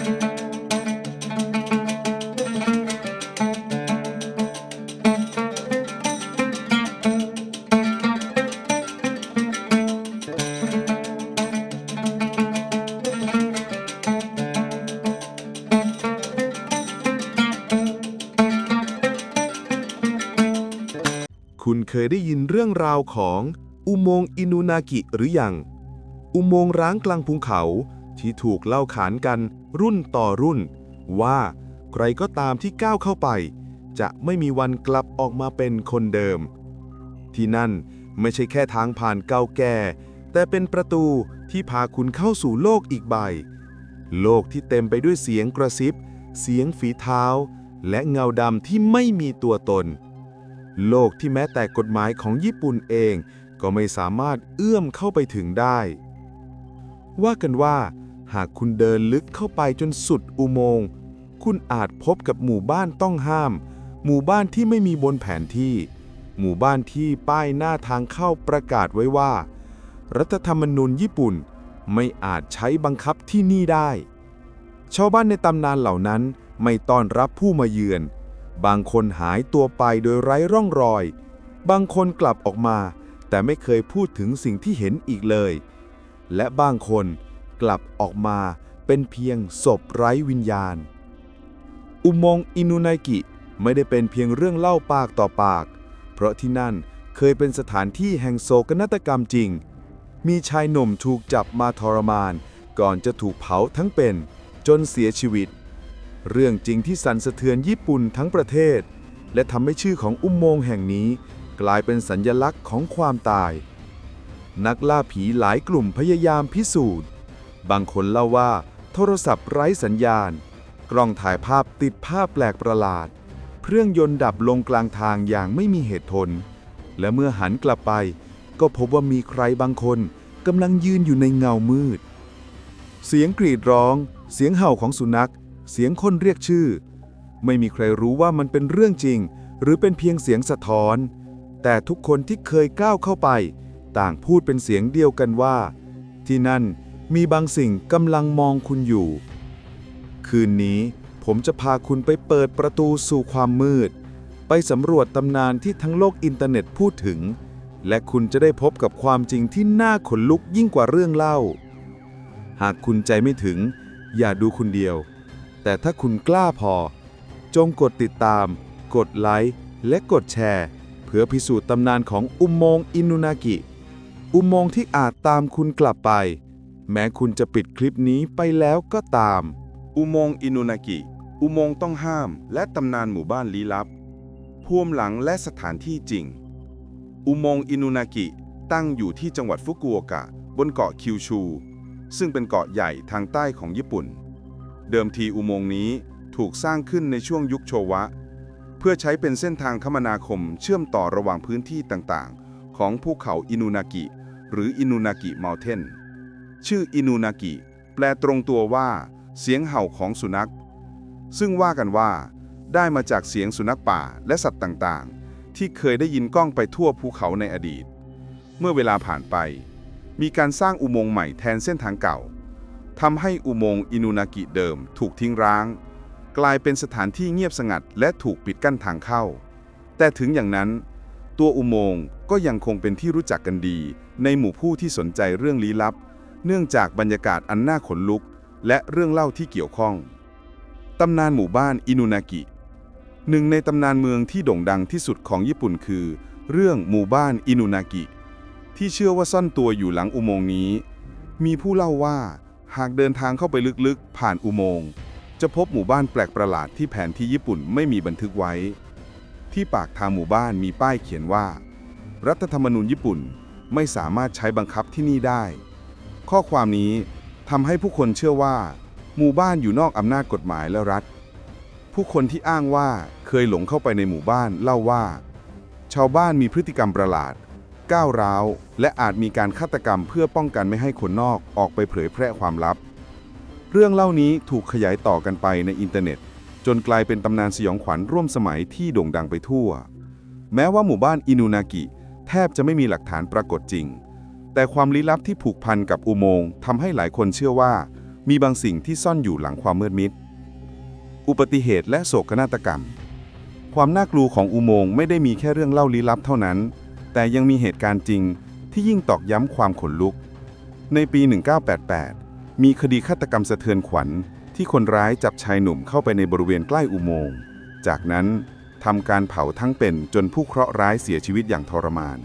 คุณเคยได้ยินเรื่องราวของอุโมงค์อินูนากิหรือยัง อุโมงค์ร้างกลางภูเขาที่ถูกเล่าขานกัน รุ่นต่อรุ่น ว่าใครก็ตามที่ก้าวเข้าไป จะไม่มีวันกลับออกมาเป็นคนเดิม ที่นั่นไม่ใช่แค่ทางผ่านเก่าแก่ แต่เป็นประตูที่พาคุณเข้าสู่โลกอีกใบ โลกที่เต็มไปด้วยเสียงกระซิบ เสียงฝีเท้า และเงาดำที่ไม่มีตัวตน โลกที่แม้แต่กฎหมายของญี่ปุ่นเองก็ไม่สามารถเอื้อมเข้าไปถึงได้ ว่ากันว่า หากคุณเดินลึกเข้าไปจนสุดอุโมงค์ คุณอาจพบกับหมู่บ้านต้องห้าม หมู่บ้านที่ไม่มีบนแผนที่ หมู่บ้านที่ป้ายหน้าทางเข้าประกาศไว้ว่า รัฐธรรมนูญญี่ปุ่นไม่อาจใช้บังคับที่นี่ได้ ชาวบ้านในตำนานเหล่านั้นไม่ต้อนรับผู้มาเยือน บางคนหายตัวไปโดยไร้ร่องรอย บางคนกลับออกมา แต่ไม่เคยพูดถึงสิ่งที่เห็นอีกเลย และบางคน กลับออกมาเป็นเพียงศพไร้วิญญาณ อุโมงค์อินุไนกิไม่ได้เป็นเพียงเรื่องเล่าปากต่อปาก เพราะที่นั่นเคยเป็นสถานที่แห่งโศกนาฏกรรมจริง มีชายหนุ่มถูกจับมาทรมาน ก่อนจะถูกเผาทั้งเป็น จนเสียชีวิต เรื่องจริงที่สั่นสะเทือนญี่ปุ่นทั้งประเทศ และทำให้ชื่อของอุโมงค์แห่งนี้ กลายเป็นสัญญลักษณ์ของความตาย นักล่าผีหลายกลุ่มพยายามพิสูจน์ บางคนเล่าว่า โทรศัพท์ไร้สัญญาณ กล้องถ่ายภาพติดภาพแปลกประหลาด เครื่องยนต์ดับลงกลางทางอย่างไม่มีเหตุผล และเมื่อหันกลับไป ก็พบว่ามีใครบางคนกำลังยืนอยู่ในเงามืด เสียงกรีดร้อง เสียงเห่าของสุนัข เสียงคนเรียกชื่อ ไม่มีใครรู้ว่ามันเป็นเรื่องจริง หรือเป็นเพียงเสียงสะท้อน แต่ทุกคนที่เคยก้าวเข้าไป ต่างพูดเป็นเสียงเดียวกันว่า ที่นั่น มีบางสิ่งกำลังมองคุณอยู่ คืนนี้ผมจะพาคุณไปเปิดประตูสู่ความมืด ไปสำรวจตำนานที่ทั้งโลกอินเทอร์เน็ตพูดถึง และคุณจะได้พบกับความจริงที่น่าขนลุกยิ่งกว่าเรื่องเล่า หากคุณใจไม่ถึง อย่าดูคุณเดียว แต่ถ้าคุณกล้าพอ จงกดติดตาม กดไลค์และกดแชร์ เพื่อพิสูจน์ตำนานของอุโมงค์อินุนากิ อุโมงค์ที่อาจตามคุณกลับไป แม้คุณจะปิดคลิปนี้ไปแล้วก็ตาม อุโมงค์อินุนากิ อุโมงค์ต้องห้าม และตำนานหมู่บ้านลี้ลับพ่วมหลังและสถานที่จริง อุโมงค์อินุนากิ ตั้งอยู่ที่จังหวัดฟุกุโอกะ บนเกาะคิวชู ซึ่งเป็นเกาะใหญ่ทางใต้ของญี่ปุ่น เดิมทีอุโมงค์นี้ถูกสร้างขึ้นในช่วงยุคโชวะ เพื่อใช้เป็นเส้นทางคมนาคมเชื่อมต่อระหว่างพื้นที่ต่างๆ ของภูเขาอินุนากิ หรืออินุนากิเมลเทน ชื่ออินุนากิ แปลตรงตัวว่า เสียงเห่าของสุนัข ซึ่งว่ากันว่า ได้มาจากเสียงสุนัขป่าและสัตว์ต่างๆ ที่เคยได้ยินก้องไปทั่วภูเขาในอดีต เมื่อเวลาผ่านไป มีการสร้างอุโมงค์ใหม่แทนเส้นทางเก่าทำให้อุโมงค์อินุนากิเดิมถูกทิ้งร้าง กลายเป็นสถานที่เงียบสงัดและถูกปิดกั้นทางเข้า แต่ถึงอย่างนั้นตัวอุโมงค์ก็ยังคงเป็นที่รู้จักกันดีในหมู่ผู้ที่สนใจเรื่องลี้ลับ เนื่องจากบรรยากาศอันน่าขนลุก และเรื่องเล่าที่เกี่ยวข้อง ตำนานหมู่บ้านอินุนากิ หนึ่งในตำนานเมืองที่โด่งดังที่สุดของญี่ปุ่นคือ เรื่องหมู่บ้านอินุนากิ ที่เชื่อว่าซ่อนตัวอยู่หลังอุโมงค์นี้ มีผู้เล่าว่าหากเดินทางเข้าไปลึกๆ ผ่านอุโมงค์จะพบหมู่บ้านแปลกประหลาดที่แผนที่ญี่ปุ่นไม่มีบันทึกไว้ ที่ปากทางหมู่บ้านมีป้ายเขียนว่า รัฐธรรมนูญญี่ปุ่นไม่สามารถใช้บังคับที่นี่ได้ ข้อความนี้ทำให้ผู้คนเชื่อว่า หมู่บ้านอยู่นอกอำนาจกฎหมายและรัฐ ผู้คนที่อ้างว่าเคยหลงเข้าไปในหมู่บ้านเล่าว่า ชาวบ้านมีพฤติกรรมประหลาด ก้าวร้าว และอาจมีการฆาตกรรมเพื่อป้องกันไม่ให้คนนอกออกไปเผยแพร่ความลับ เรื่องเล่านี้ถูกขยายต่อกันไปในอินเทอร์เน็ต จนกลายเป็นตำนานสยองขวัญร่วมสมัยที่โด่งดังไปทั่ว แม้ว่าหมู่บ้านอินูนากิแทบจะไม่มีหลักฐานปรากฏจริง แต่ความลี้ลับที่ผูกพันกับอุโมงค์ทำให้หลายคนเชื่อว่า มีบางสิ่งที่ซ่อนอยู่หลังความมืดมิด อุบัติเหตุและโศกนาฏกรรม ความน่ากลัวของอุโมงค์ไม่ได้มีแค่เรื่องเล่าลี้ลับเท่านั้น แต่ยังมีเหตุการณ์จริงที่ยิ่งตอกย้ำความขนลุก ในปี 1988 มีคดีฆาตกรรมสะเทือนขวัญ ที่คนร้ายจับชายหนุ่มเข้าไปในบริเวณใกล้อุโมงค์ จากนั้นทำการเผาทั้งเป็นจนผู้เคราะห์ร้ายเสียชีวิตอย่างทรมาน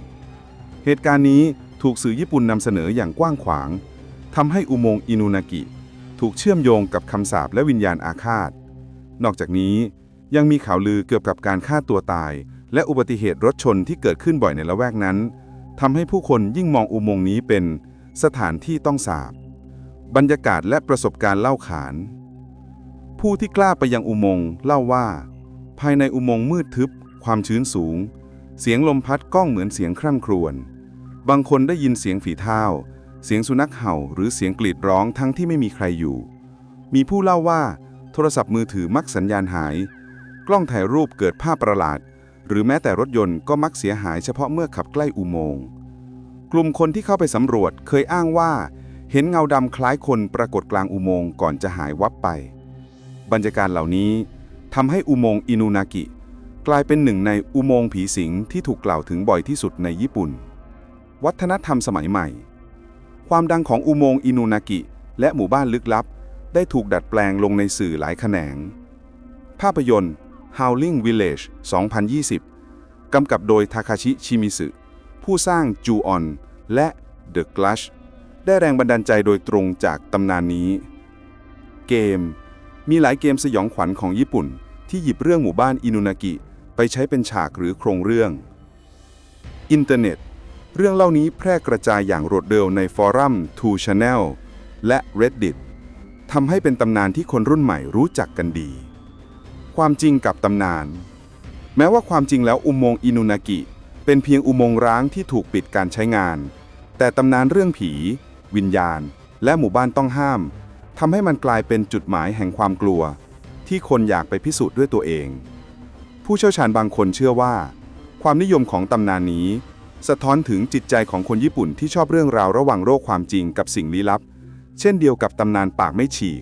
เหตุการณ์นี้ ถูกสื่อญี่ปุ่นนำเสนออย่างกว้างขวางทำให้อุโมงค์อินุนากิ ถูกเชื่อมโยงกับคำสาปและวิญญาณอาฆาต นอกจากนี้ยังมีข่าวลือเกี่ยวกับการฆ่าตัวตาย และอุบัติเหตุรถชนที่เกิดขึ้นบ่อยในละแวกนั้นทำให้ผู้คนยิ่งมองอุโมงค์นี้เป็นสถานที่ต้องสาบบรรยากาศและประสบการณ์เล่าขาน ผู้ที่กล้าไปยังอุโมงค์เล่าว่า ภายในอุโมงค์มืดทึบ ความชื้นสูง เสียงลมพัดก้องเหมือนเสียงคร่ำครวญ บางคนได้ยินเสียงฝีเท้า เสียงสุนัขเห่า หรือเสียงกรีดร้องทั้งที่ไม่มีใครอยู่ มีผู้เล่าว่า โทรศัพท์มือถือมักสัญญาณหาย กล้องถ่ายรูปเกิดภาพประหลาด หรือแม้แต่รถยนต์ก็มักเสียหายเฉพาะเมื่อขับใกล้อุโมงค์กลุ่มคนที่เข้าไปสำรวจเคยอ้างว่า เห็นเงาดำคล้ายคนปรากฏกลางอุโมงค์ก่อนจะหายวับไป บรรยากาศเหล่านี้ทำให้อุโมงค์อินูนากิ กลายเป็นหนึ่งในอุโมงค์ผีสิงที่ถูกกล่าวถึงบ่อยที่สุดในญี่ปุ่น วัฒนธรรมสมัยใหม่ ความดังของอุโมงค์อินูนากิ และหมู่บ้านลึกลับ ได้ถูกดัดแปลงลงในสื่อหลายแขนง ภาพยนตร์ Howling Village 2020 กำกับโดยทาคาชิ ชิมิสึ ผู้สร้างจูออนและ The Glash ได้แรงบันดาลใจโดยตรงจากตำนานนี้ เกม มีหลายเกมสยองขวัญของญี่ปุ่น ที่หยิบเรื่องหมู่บ้านอินุนากิ ไปใช้เป็นฉากหรือโครงเรื่อง อินเทอร์เน็ต เรื่องเล่านี้แพร่กระจายอย่างรวดเร็วในฟอรัม t o Channel และ Reddit ทำให้เป็นตำนานที่คนรุ่นใหม่รู้จักกันดี ความจริงกับตำนาน แม้ว่าความจริงแล้วอุโมงค์อินุนากิ เป็นเพียงอุโมงค์ร้างที่ถูกปิดการใช้งาน แต่ตำนานเรื่องผี วิญญาณ และหมู่บ้านต้องห้ามทำให้มันกลายเป็นจุดหมายแห่งความกลัว ที่คนอยากไปพิสูจน์ด้วยตัวเอง ผู้เชี่ยวชาญบางคนเชื่อว่า ความนิยมของตำนานนี้ สะท้อนถึงจิตใจของคนญี่ปุ่นที่ชอบเรื่องราวระหว่างโลกความจริงกับสิ่งลี้ลับ เช่นเดียวกับตำนานปากไม่ฉีก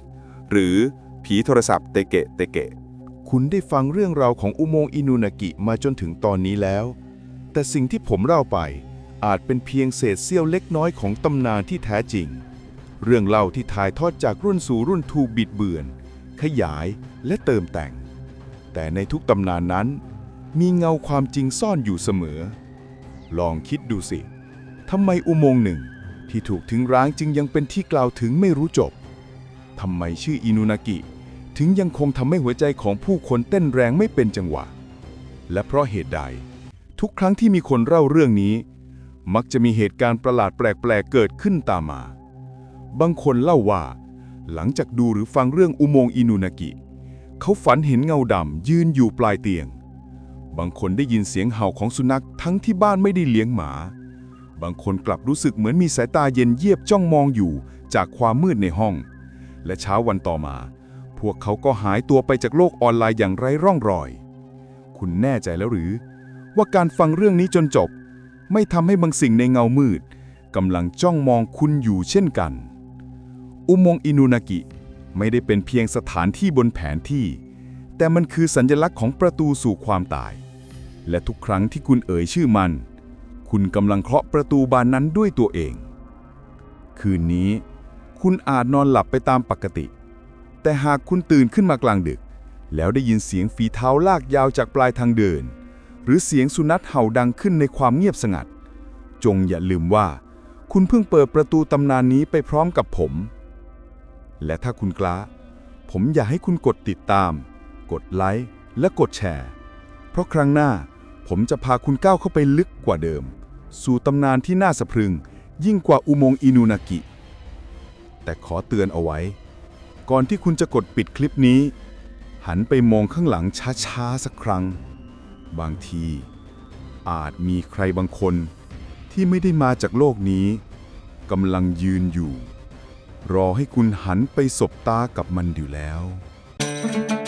หรือผีโทรศัพท์เตเกะเตเกะ คุณได้ฟังเรื่องราวของอุโมงค์อินูนากิมาจนถึงตอนนี้แล้ว แต่สิ่งที่ผมเล่าไปอาจเป็นเพียงเศษเสี้ยวเล็กน้อยของตำนานที่แท้จริง เรื่องเล่าที่ถ่ายทอดจากรุ่นสู่รุ่นถูบิดเบือน ขยายและเติมแต่ง แต่ในทุกตำนานนั้น มีเงาความจริงซ่อนอยู่เสมอ ลองคิดดูสิทำไมอุโมงค์หนึ่งที่ถูกทิ้งร้างจึงยังเป็นที่กล่าวถึงไม่รู้จบทำไมชื่ออินูนากิ ถึงยังคงทำให้หัวใจของผู้คนเต้นแรงไม่เป็นจังหวะ และเพราะเหตุใด ทุกครั้งที่มีคนเล่าเรื่องนี้ มักจะมีเหตุการณ์ประหลาดแปลกๆเกิดขึ้นตามมา บางคนเล่าว่า หลังจากดูหรือฟังเรื่องอุโมงค์อินูนากิ เขาฝันเห็นเงาดำยืนอยู่ปลายเตียง บางคนได้ยินเสียงเห่าของสุนัขทั้งที่บ้านไม่ได้เลี้ยงหมา บางคนกลับรู้สึกเหมือนมีสายตาเย็นเยียบจ้องมองอยู่จากความมืดในห้อง และเช้าวันต่อมา พวกเขาก็หายตัวไปจากโลกออนไลน์อย่างไร้ร่องรอย คุณแน่ใจแล้วหรือ ว่าการฟังเรื่องนี้จนจบ ไม่ทำให้บางสิ่งในเงามืดกำลังจ้องมองคุณอยู่เช่นกัน อุโมงค์อินูนากิ ไม่ได้เป็นเพียงสถานที่บนแผนที่ แต่มันคือสัญลักษณ์ของประตูสู่ความตาย และทุกครั้งที่คุณเอ่ยชื่อมัน คุณกำลังเคาะประตูบานนั้นด้วยตัวเอง คืนนี้ คุณอาจนอนหลับไปตามปกติ แต่หากคุณตื่นขึ้นมากลางดึก แล้วได้ยินเสียงฝีเท้าลากยาวจากปลายทางเดิน หรือเสียงสุนัขเห่าดังขึ้นในความเงียบสงัด จงอย่าลืมว่า คุณเพิ่งเปิดประตูตำนานนี้ไปพร้อมกับผม และถ้าคุณกล้า ผมอยากให้คุณกดติดตาม กดไลค์และกดแชร์ เพราะครั้งหน้าผมจะพาคุณก้าวเข้าไปลึกกว่าเดิม สู่ตำนานที่น่าสะพรึง ยิ่งกว่าอุโมงค์อินูนากิ แต่ขอเตือนเอาไว้ ก่อนที่คุณจะกดปิดคลิปนี้ หันไปมองข้างหลังช้าๆสักครั้ง บางที อาจมีใครบางคนที่ไม่ได้มาจากโลกนี้กำลังยืนอยู่ รอให้คุณหันไปสบตากับมันอยู่แล้ว Thank